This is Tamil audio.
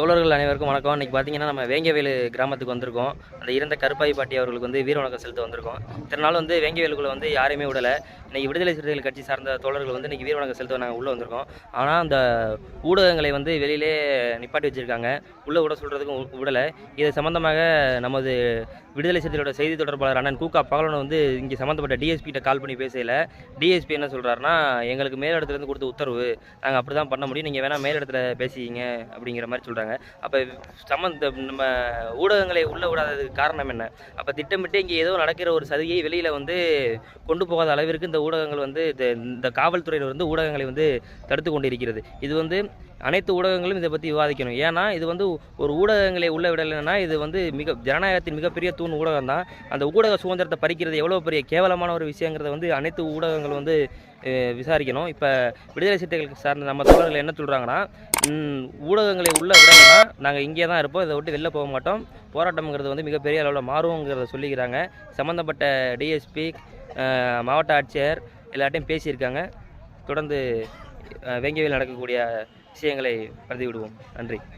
தோழர்கள் அனைவருக்கும் வணக்கம். இன்றைக்கி பார்த்தீங்கன்னா நம்ம வேங்கவேலு கிராமத்துக்கு வந்திருக்கோம். அந்த இறந்த கருப்பாய் பாட்டி அவர்களுக்கு வந்து வீர வணக்கம் செலுத்த வந்திருக்கோம். இத்தனை நாள் வந்து வேங்கவேலுக்குள்ள வந்து யாரையுமே விடலை. இன்றைக்கி விடுதலை சிறுத்தைகள் கட்சி சார்ந்த தோழர்கள் வந்து இன்னைக்கு வீர வணக்கம் செலுத்த நாங்கள் உள்ளே வந்திருக்கோம். ஆனால் அந்த ஊடகங்களை வந்து வெளியிலே நிப்பாட்டி வச்சிருக்காங்க. உள்ளே விட சொல்கிறதுக்கும் விடலை. இது சம்மந்தமாக நமது விடுதலை சிறுத்தைகளோட செய்தி தொடர்பாளர் அண்ணன் கூக்கா பகலன் வந்து இங்கே சம்மந்தப்பட்ட டிஎஸ்பிகிட்ட கால் பண்ணி பேசல டிஎஸ்பி என்ன சொல்கிறாருன்னா எங்களுக்கு மேலிடத்துலேருந்து கொடுத்த உத்தரவு. நாங்கள் அப்படி தான் பண்ண முடியும். நீங்கள் வேணால் மேலிடத்துல பேசிக்கிங்க அப்படிங்கிற மாதிரி சொல்கிறாங்க அப்போ சம்மந்த நம்ம ஊடகங்களை உள்ளே விடாததுக்கு காரணம் என்ன? அப்போ திட்டமிட்டு இங்கே ஏதோ நடக்கிற ஒரு சதியை வெளியில் வந்து கொண்டு போகாத அளவிற்கு இந்த ஊடகங்கள் வந்து இந்த- இந்த காவல்துறையினர் வந்து ஊடகங்களை வந்து தடுத்து கொண்டு இருக்கிறது இது வந்து அனைத்து ஊடகங்களும் இதை பற்றி விவாதிக்கணும். ஏன்னா இது வந்து ஒரு ஊடகங்களை உள்ள விடலைன்னா இது வந்து மிக ஜனநாயகத்தின் மிகப்பெரிய தூண் ஊடகம் தான் அந்த ஊடக சுதந்திரத்தை பறிக்கிறது எவ்வளோ பெரிய கேவலமான ஒரு விஷயங்கிறத வந்து அனைத்து ஊடகங்கள் வந்து விசாரிக்கணும். இப்போ விடுதலை சிறுத்தைகளுக்கு சார்ந்த நம்ம தோழர்கள் என்ன சொல்கிறாங்கன்னா ஊடகங்களை உள்ள விடலைன்னா நாங்கள் இங்கே தான் இருப்போம். இதை விட்டு வெளில போக மாட்டோம். போராட்டம்ங்கிறது வந்து மிகப்பெரிய அளவில் மாறுவோங்கிறத சொல்லிக்கிறாங்க. சம்மந்தப்பட்ட டிஎஸ்பி மாவட்ட ஆட்சியர் எல்லாட்டையும் பேசியிருக்காங்க. தொடர்ந்து வேங்கியவில் நடக்கக்கூடிய விஷயங்களை பதிவிடுவோம் நன்றி.